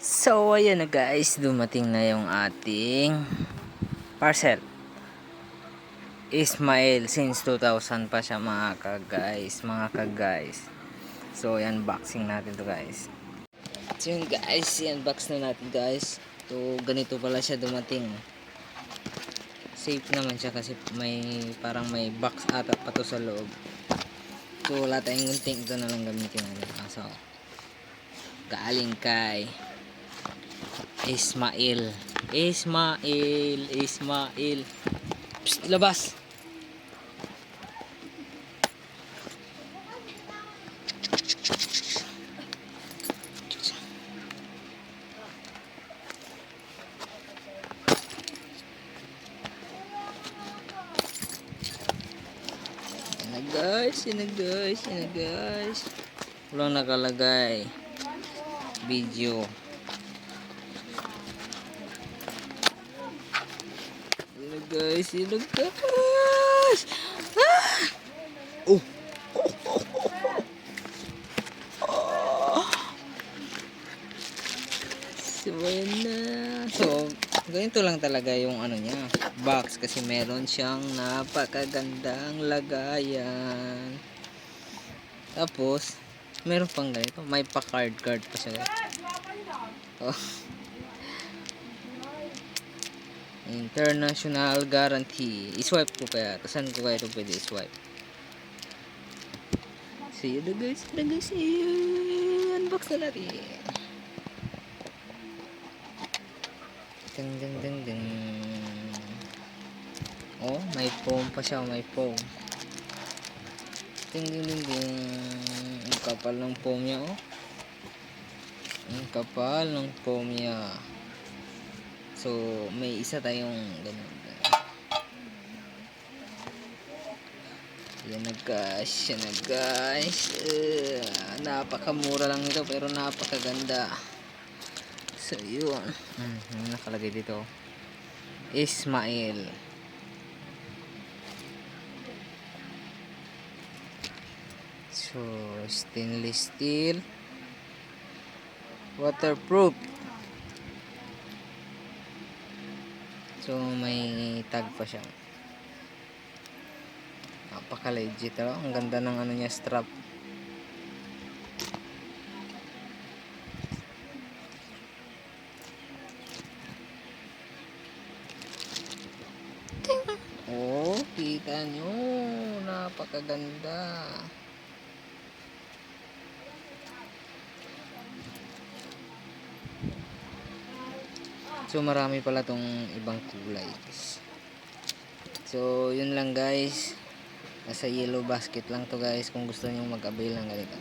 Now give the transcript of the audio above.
So, ayan na guys, dumating na yung ating parcel. Ismail, since 2000 pa siya mga ka-guys, mga ka-guys. So, ayan, boxing natin to guys. So, yun guys, yan, box na natin guys. To, ganito pala siya dumating. Safe naman siya kasi may, parang may box ata pa to sa loob. So, wala tayong gunting. Ito na lang gamitin natin. Ah, So, galing kay Ismail. Ismail. Ismail. Psst, labas. Yan guys, yan guys, yan guys. Walang nakalagay. Video. Guys, na guys. Ah! Oh. Na. So, ganito lang talaga yung ano niya, box kasi meron siyang napakagandang lagayan. Tapos, meron pang ganito, may pa card card pa siya. Oh. International guarantee. I-swipe ko kaya. Saan ko kaya ito pwede i-swipe? See you guys. Na guys. Unbox na natin. Ding ding ding ding. Oh, may foam pa siya, may foam. Ding ding ding ding. Ang kapal ng foam niya, oh. Ang kapal ng foam niya. So, may isa tayong ganun. Yan na guys, yan na guys. Uh, napakamura lang nito pero napakaganda. So, yun. Hmm, nakalagay dito? Ismail. So, stainless steel. Waterproof. So, may tag pa siya. Napaka-legit. Oh. Ang ganda ng ano niya, strap. Oh, kita nyo. Napakaganda. So, marami pala tong ibang kulay. So, yun lang guys. Nasa yellow basket lang to guys kung gusto nyo mag-avail ng ganito.